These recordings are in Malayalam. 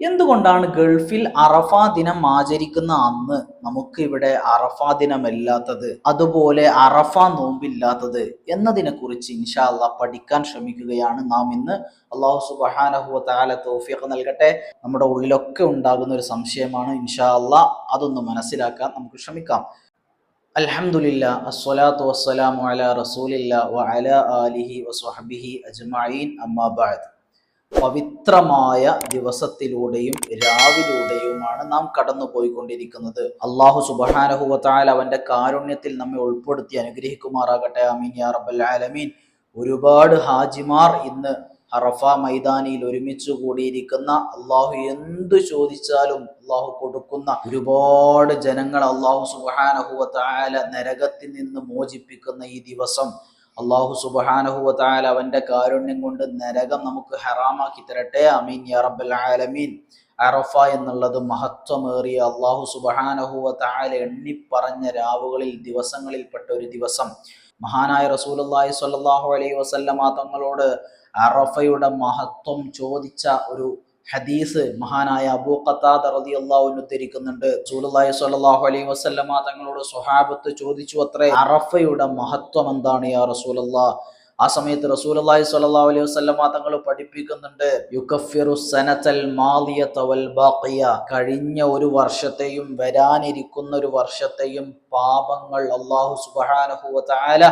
എന്തുകൊണ്ടാണ് ഗൾഫിൽ അറഫ ദിനം ആചരിക്കുന്ന അന്ന് നമുക്ക് ഇവിടെ അറഫ ദിനമല്ലാത്തത്? അതുപോലെ അറഫ നോമ്പില്ലാത്തത് എന്നതിനെ കുറിച്ച് ഇൻഷാല്ല പഠിക്കാൻ ശ്രമിക്കുകയാണ് നാം ഇന്ന്. അള്ളാഹു സുബഹാനഹുവ താല തോഫിയൊക്കെ നൽകട്ടെ. നമ്മുടെ ഉള്ളിലൊക്കെ ഉണ്ടാകുന്ന ഒരു സംശയമാണ് ഇൻഷാല്ല അതൊന്ന് മനസ്സിലാക്കാൻ നമുക്ക് ശ്രമിക്കാം. അലഹമുല്ല അസ്വലാത്തു വസ്സലാമു അലാ റസൂലില്ല അമ്മാബാദ് ആലിഹി അജ്മഈൻ. അമ്മാ ബഅദ്. പവിത്രമായ ദിവസത്തിലൂടെയും രാവിലൂടെയുമാണ് നാം കടന്നു പോയിക്കൊണ്ടിരിക്കുന്നത് അള്ളാഹു സുബഹാനഹുവത്താൽ അവന്റെ കാരുണ്യത്തിൽ നമ്മെ ഉൾപ്പെടുത്തി അനുഗ്രഹിക്കുമാറാകട്ടെ. അമീൻ യാ റബ്ബൽ ആലമീൻ. ഒരുപാട് ഹാജിമാർ ഇന്ന് ഹറഫ മൈതാനിയിൽ ഒരുമിച്ച് കൂടിയിരിക്കുന്ന അള്ളാഹു എന്തു ചോദിച്ചാലും അള്ളാഹു കൊടുക്കുന്ന ഒരുപാട് ജനങ്ങൾ അള്ളാഹു സുബഹാനഹുവത്തായ നരകത്തിൽ നിന്ന് മോചിപ്പിക്കുന്ന ഈ ദിവസം അള്ളാഹു സുബഹാനഹുവത്തായ അവന്റെ കാരുണ്യം കൊണ്ട് നരകം നമുക്ക് ഹറാമാക്കി തരട്ടെ. അമീൻ യാ റബ്ബൽ ആലമീൻ. അറഫ എന്നുള്ളത് മഹത്വമേറിയ അള്ളാഹു സുബഹാനഹുവത്തായ എണ്ണിപ്പറഞ്ഞ രാവുകളിൽ ദിവസങ്ങളിൽപ്പെട്ട ഒരു ദിവസം. മഹാനായ റസൂലുള്ളാഹി സ്വല്ലല്ലാഹു അലൈഹി വസല്ലമ തങ്ങളോട് അറഫയുടെ മഹത്വം ചോദിച്ച ഒരു ഹദീസ് മഹാനായ അബൂ ഖത്താദ റളിയല്ലാഹു അൻഹു ഉദ്ധരിക്കുന്നുണ്ട്. റസൂലുള്ളാഹി സ്വല്ലല്ലാഹു അലൈഹി വസല്ലമ തങ്ങളോട് സ്വഹാബത്ത് ചോദിച്ചു അത്രേ അറഫയുടെ മഹത്വം എന്താണ് യാ റസൂലുള്ളാ ആ സമയത്ത് റസൂലുള്ളാഹി സ്വല്ലല്ലാഹു അലൈഹി വസല്ലമ തങ്ങൾ പഠിപ്പിക്കുന്നുണ്ട് യുകഫിറു സനതൽ മാളിയത വൽ ബാഖിയ കഴിഞ്ഞ ഒരു വർഷത്തെയും വരാനിരിക്കുന്ന ഒരു വർഷത്തെയും പാപങ്ങൾ അല്ലാഹു സുബ്ഹാനഹു വ തആല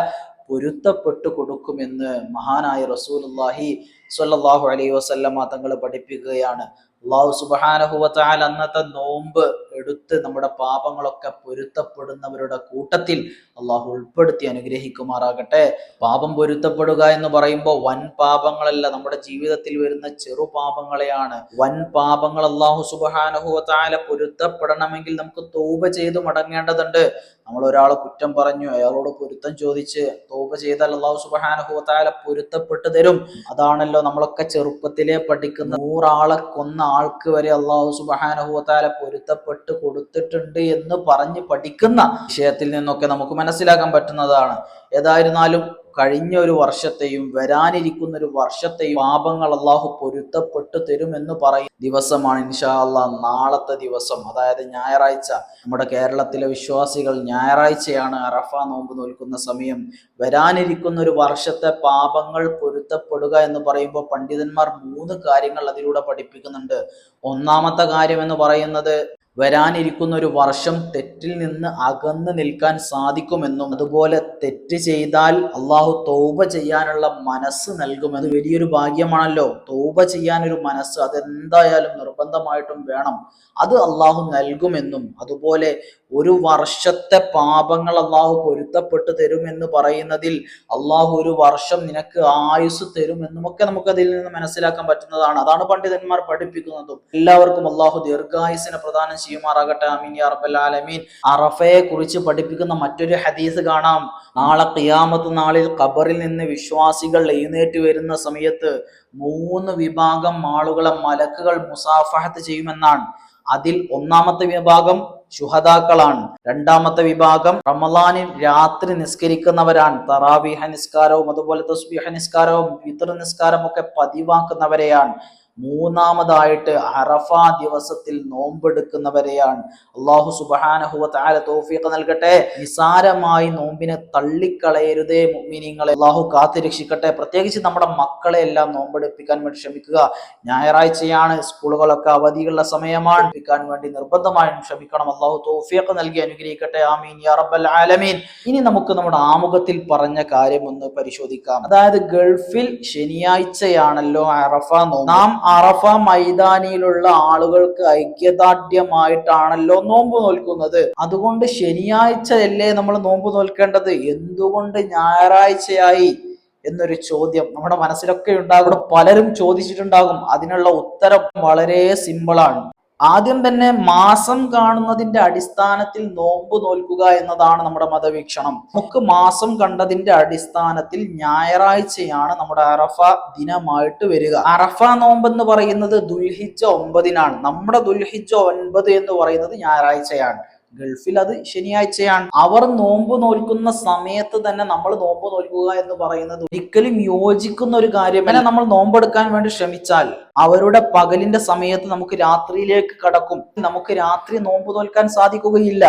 പൊരുത്തപ്പെട്ടു കൊടുക്കുമെന്ന് മഹാനായ റസൂലുള്ളാഹി സ്വല്ലല്ലാഹു അലൈഹി വസല്ലമ തങ്ങൾ പഠിപ്പിക്കുകയാണ്. അള്ളാഹു സുബാനഹുവത്താൽ അന്നത്തെ നോമ്പ് എടുത്ത് നമ്മുടെ പാപങ്ങളൊക്കെ പൊരുത്തപ്പെടുന്നവരുടെ കൂട്ടത്തിൽ അള്ളാഹു ഉൾപ്പെടുത്തി അനുഗ്രഹിക്കുമാറാകട്ടെ. പാപം പൊരുത്തപ്പെടുക എന്ന് പറയുമ്പോൾ വൻ പാപങ്ങളല്ല നമ്മുടെ ജീവിതത്തിൽ വരുന്ന ചെറു പാപങ്ങളെയാണ്. വൻ പാപങ്ങൾ അള്ളാഹു സുബാനഹുവത്താല പൊരുത്തപ്പെടണമെങ്കിൽ നമുക്ക് തോപ ചെയ്ത് മടങ്ങേണ്ടതുണ്ട്. നമ്മൾ ഒരാൾ കുറ്റം പറഞ്ഞു അയാളോട് പൊരുത്തം ചോദിച്ച് തോപ ചെയ്താൽ അള്ളാഹു സുബാനഹുവത്താല പൊരുത്തപ്പെട്ടു തരും. അതാണല്ലോ നമ്മളൊക്കെ ചെറുപ്പത്തിലെ പഠിക്കുന്ന നൂറാളെ കൊന്ന ആൾക്ക് വരെ അള്ളാഹു സുബാനഹുവത്താല പൊരുത്തപ്പെട്ട് കൊടുത്തിട്ടുണ്ട് എന്ന് പറഞ്ഞ് പഠിക്കുന്ന വിഷയത്തിൽ നിന്നൊക്കെ നമുക്ക് മനസ്സിലാക്കാൻ പറ്റുന്നതാണ്. ഏതായിരുന്നാലും കഴിഞ്ഞ ഒരു വർഷത്തെയും വരാനിരിക്കുന്ന ഒരു വർഷത്തെയും പാപങ്ങൾ അള്ളാഹു പൊരുത്തപ്പെട്ടു തരുമെന്ന് പറയും ദിവസമാണ് ഇൻഷാ അള്ളാഹ് നാളത്തെ ദിവസം. അതായത് ഞായറാഴ്ച. നമ്മുടെ കേരളത്തിലെ വിശ്വാസികൾ ഞായറാഴ്ചയാണ് അറഫ നോമ്പ് നോൽക്കുന്ന സമയം. വരാനിരിക്കുന്ന ഒരു വർഷത്തെ പാപങ്ങൾ പൊരുത്തപ്പെടുക എന്ന് പറയുമ്പോൾ പണ്ഡിതന്മാർ മൂന്ന് കാര്യങ്ങൾ അതിലൂടെ പഠിപ്പിക്കുന്നുണ്ട്. ഒന്നാമത്തെ കാര്യം എന്ന് പറയുന്നത് വരാനിരിക്കുന്ന ഒരു വർഷം തെറ്റിൽ നിന്ന് അകന്നു നിൽക്കാൻ സാധിക്കുമെന്നും അതുപോലെ തെറ്റ് ചെയ്താൽ അള്ളാഹു തൗബ ചെയ്യാനുള്ള മനസ്സ് നൽകും. അത് വലിയൊരു ഭാഗ്യമാണല്ലോ. തൗബ ചെയ്യാനൊരു മനസ്സ് അതെന്തായാലും നിർബന്ധമായിട്ടും വേണം. അത് അള്ളാഹു നൽകുമെന്നും അതുപോലെ ഒരു വർഷത്തെ പാപങ്ങൾ അള്ളാഹു പൊരുത്തപ്പെട്ട് തരുമെന്ന് പറയുന്നതിൽ അള്ളാഹു ഒരു വർഷം നിനക്ക് ആയുസ് തരുമെന്നും ഒക്കെ നമുക്ക് അതിൽ നിന്ന് മനസ്സിലാക്കാൻ പറ്റുന്നതാണ്. അതാണ് പണ്ഡിതന്മാർ പഠിപ്പിക്കുന്നതും. എല്ലാവർക്കും അള്ളാഹു ദീർഘായുസിനെ പ്രദാനം ചെയ്യുമാറാകട്ടെ. അമീൻ റബ്ബൽ ആലമീൻ. അറഫയെ കുറിച്ച് പഠിപ്പിക്കുന്ന മറ്റൊരു ഹദീസ് കാണാം. നാളെ കിയാമത്ത് നാളിൽ ഖബറിൽ നിന്ന് വിശ്വാസികൾ എഴുന്നേറ്റ് വരുന്ന സമയത്ത് മൂന്ന് വിഭാഗം ആളുകളെ മലക്കുകൾ മുസാഫഹത്ത് ചെയ്യുമെന്നാണ്. അതിൽ ഒന്നാമത്തെ വിഭാഗം ശുഹദാക്കളാണ്. രണ്ടാമത്തെ വിഭാഗം റമലാനിൽ രാത്രി നിസ്കരിക്കുന്നവരാണ്. തറാവിഹ നിസ്കാരവും അതുപോലെ തസ്ബിഹ നിസ്കാരവും പിതൃ നിസ്കാരവും ഒക്കെ പതിവാക്കുന്നവരെയാണ്. മൂന്നാമതായിട്ട് അറഫ ദിവസത്തിൽ നോമ്പെടുക്കുന്നവരെയാണ്. അള്ളാഹു സുബാനഹുവ തോഫീഖ് നൽകട്ടെ. നിസാരമായി നോമ്പിനെ തള്ളിക്കളയരുതേ മുഅ്മിനീങ്ങളെ. അള്ളാഹു കാത്തുരക്ഷിക്കട്ടെ പ്രത്യേകിച്ച് നമ്മുടെ മക്കളെ എല്ലാം നോമ്പെടുപ്പിക്കാൻ വേണ്ടി ശ്രമിക്കുക. ഞായറാഴ്ചയാണ്. സ്കൂളുകളൊക്കെ അവധിയുള്ള സമയമാണ്. പിക്കാൻ വേണ്ടി നിർബന്ധമായും ശ്രമിക്കണം. അള്ളാഹു തോഫിയൊക്കെ നൽകി അനുഗ്രഹിക്കട്ടെ. ആമീൻ. യാ റബ്ബൽ ആലമീൻ. ഇനി നമുക്ക് നമ്മുടെ ആമുഖത്തിൽ പറഞ്ഞ കാര്യം ഒന്ന് പരിശോധിക്കാം. അതായത് ഗൾഫിൽ ശനിയാഴ്ചയാണല്ലോ അറഫ നോമ്പ്. നാം അറഫ മൈതാനിയിലുള്ള ആളുകൾക്ക് ഐക്യദാർഢ്യമായിട്ടാണല്ലോ നോമ്പ് നോൽക്കുന്നത്. അതുകൊണ്ട് ശനിയാഴ്ചയല്ലേ നമ്മൾ നോമ്പ് നോൽക്കേണ്ടത്? എന്തുകൊണ്ട് ഞായറാഴ്ചയായി? എന്നൊരു ചോദ്യം നമ്മുടെ മനസ്സിലൊക്കെ ഉണ്ടാകും. പലരും ചോദിച്ചിട്ടുണ്ടാകും. അതിനുള്ള ഉത്തരം വളരെ സിമ്പിളാണ് ആദ്യം തന്നെ മാസം കാണുന്നതിന്റെ അടിസ്ഥാനത്തിൽ നോമ്പ് നോൽക്കുക എന്നതാണ് നമ്മുടെ മതവീക്ഷണം. നമുക്ക് മാസം കണ്ടതിന്റെ അടിസ്ഥാനത്തിൽ ഞായറാഴ്ചയാണ് നമ്മുടെ അറഫ ദിനമായിട്ട് വരിക. അറഫ നോമ്പ് എന്ന് പറയുന്നത് ദുൽഹിജ ഒമ്പതിനാണ്. നമ്മുടെ ദുൽഹിജ ഒൻപത് എന്ന് പറയുന്നത് ഞായറാഴ്ചയാണ്. ഗൾഫിൽ. അത് ശനിയാഴ്ചയാണ്. അവർ നോമ്പ് നോൽക്കുന്ന സമയത്ത് തന്നെ നമ്മൾ നോമ്പ് നോൽക്കുക എന്ന് പറയുന്നത് ഒരിക്കലും യോജിക്കുന്ന ഒരു കാര്യമല്ല. നമ്മൾ നോമ്പെടുക്കാൻ വേണ്ടി ശ്രമിച്ചാൽ അവരുടെ പകലിന്റെ സമയത്ത് നമുക്ക് രാത്രിയിലേക്ക് കടക്കും. നമുക്ക് രാത്രി നോമ്പ് നോൽക്കാൻ സാധിക്കുകയില്ല.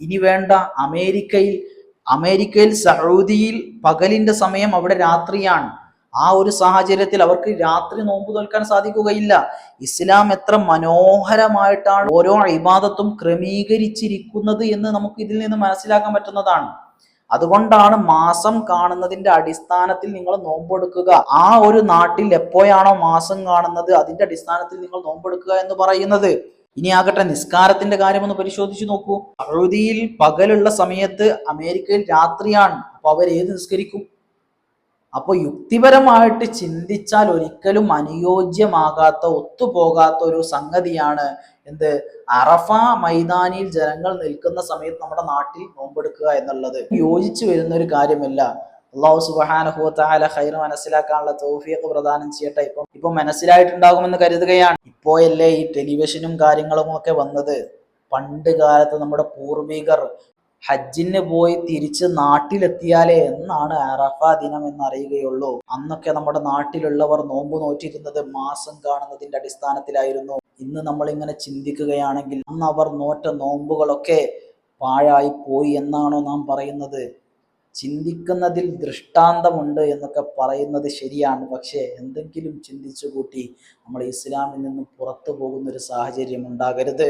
ഇനി വേണ്ട അമേരിക്കയിൽ അമേരിക്കയിൽ സൗദിയിൽ പകലിന്റെ സമയം അവിടെ രാത്രിയാണ്. ആ ഒരു സാഹചര്യത്തിൽ അവർക്ക് രാത്രി നോമ്പ് തോൽക്കാൻ സാധിക്കുകയില്ല. ഇസ്ലാം എത്ര മനോഹരമായിട്ടാണ് ഓരോ ഇബാദത്തും ക്രമീകരിച്ചിരിക്കുന്നത് എന്ന് നമുക്ക് ഇതിൽ നിന്ന് മനസ്സിലാക്കാൻ പറ്റുന്നതാണ്. അതുകൊണ്ടാണ് മാസം കാണുന്നതിന്റെ അടിസ്ഥാനത്തിൽ നിങ്ങൾ നോമ്പെടുക്കുക ആ ഒരു നാട്ടിൽ എപ്പോഴാണോ മാസം കാണുന്നത് അതിന്റെ അടിസ്ഥാനത്തിൽ നിങ്ങൾ നോമ്പെടുക്കുക എന്ന് പറയുന്നത്. ഇനി ആകട്ടെ നിസ്കാരത്തിന്റെ കാര്യം ഒന്ന് പരിശോധിച്ചു നോക്കൂ. സൗദിയിൽ പകലുള്ള സമയത്ത് അമേരിക്കയിൽ രാത്രിയാണ്. അപ്പൊ അവർ നിസ്കരിക്കും? അപ്പോൾ യുക്തിപരമായിട്ട് ചിന്തിച്ചാൽ ഒരിക്കലും അനുയോജ്യമാകാത്ത ഒത്തുപോകാത്ത ഒരു സംഗതിയാണ് എന്ത്? അറഫ മൈതാനിയിൽ ജനങ്ങൾ നിൽക്കുന്ന സമയത്ത് നമ്മുടെ നാട്ടിൽ നോമ്പെടുക്കുക എന്നുള്ളത്. യോജിച്ചു വരുന്ന ഒരു കാര്യമല്ല. അള്ളാഹു സുബാനഹുല ഹൈർ മനസ്സിലാക്കാനുള്ള തോഫിയൊക്കെ പ്രദാനം ചെയ്യട്ടെ. ഇപ്പം ഇപ്പം മനസ്സിലായിട്ടുണ്ടാകുമെന്ന് കരുതുകയാണ്. ഇപ്പോയല്ലേ ഈ ടെലിവിഷനും കാര്യങ്ങളും ഒക്കെ വന്നത്. പണ്ട് കാലത്ത് നമ്മുടെ പൂർവികർ ഹജ്ജിന് പോയി തിരിച്ച് നാട്ടിലെത്തിയാലേ എന്നാണ് അറഫ ദിനം എന്ന് അറിയുകയുള്ളൂ. അന്നൊക്കെ നമ്മുടെ നാട്ടിലുള്ളവർ നോമ്പ് നോറ്റിരുന്നത് മാസം കാണുന്നതിന്റെ അടിസ്ഥാനത്തിലായിരുന്നു. ഇന്ന് നമ്മൾ ഇങ്ങനെ ചിന്തിക്കുകയാണെങ്കിൽ അന്ന് അവർ നോറ്റ നോമ്പുകളൊക്കെ പാഴായി പോയി എന്നാണോ നാം പറയുന്നത്. ചിന്തിക്കുന്നതിൽ ദൃഷ്ടാന്തമുണ്ട് എന്നൊക്കെ പറയുന്നത് ശരിയാണ്. പക്ഷേ എന്തെങ്കിലും ചിന്തിച്ചു കൂട്ടി നമ്മൾ ഇസ്ലാമിൽ നിന്നും പുറത്തു പോകുന്ന ഒരു സാഹചര്യം ഉണ്ടാകരുത്.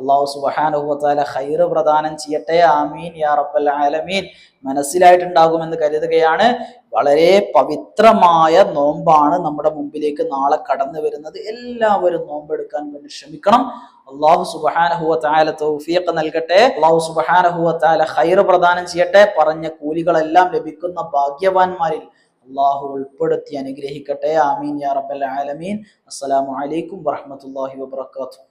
അള്ളാഹു സുബഹാനുഭവത്താല ഹൈറ് പ്രദാനം ചെയ്യട്ടെ. ആമീൻ യാ റബ്ബൽ ആലമീൻ. മനസ്സിലായിട്ടുണ്ടാകുമെന്ന് കരുതുകയാണ്. വളരെ പവിത്രമായ നോമ്പാണ് നമ്മുടെ മുമ്പിലേക്ക് നാളെ കടന്നു വരുന്നത്. എല്ലാവരും നോമ്പെടുക്കാൻ വേണ്ടി ശ്രമിക്കണം. അള്ളാഹു സുബഹാനഹുവ താല തൗഫീഖ് നൽകട്ടെ. അള്ളാഹു സുബഹാനഹുവ താല ഹൈർ പ്രദാനം ചെയ്യട്ടെ. പറഞ്ഞ കൂലികളെല്ലാം ലഭിക്കുന്ന ഭാഗ്യവാന്മാരിൽ അള്ളാഹു ഉൾപ്പെടുത്തി അനുഗ്രഹിക്കട്ടെ. ആമീൻ യാ റബ്ബൽ ആലമീൻ. അസ്സലാമു അലൈക്കും വറഹ്മത്തുള്ളാഹി വബറകാതുഹു.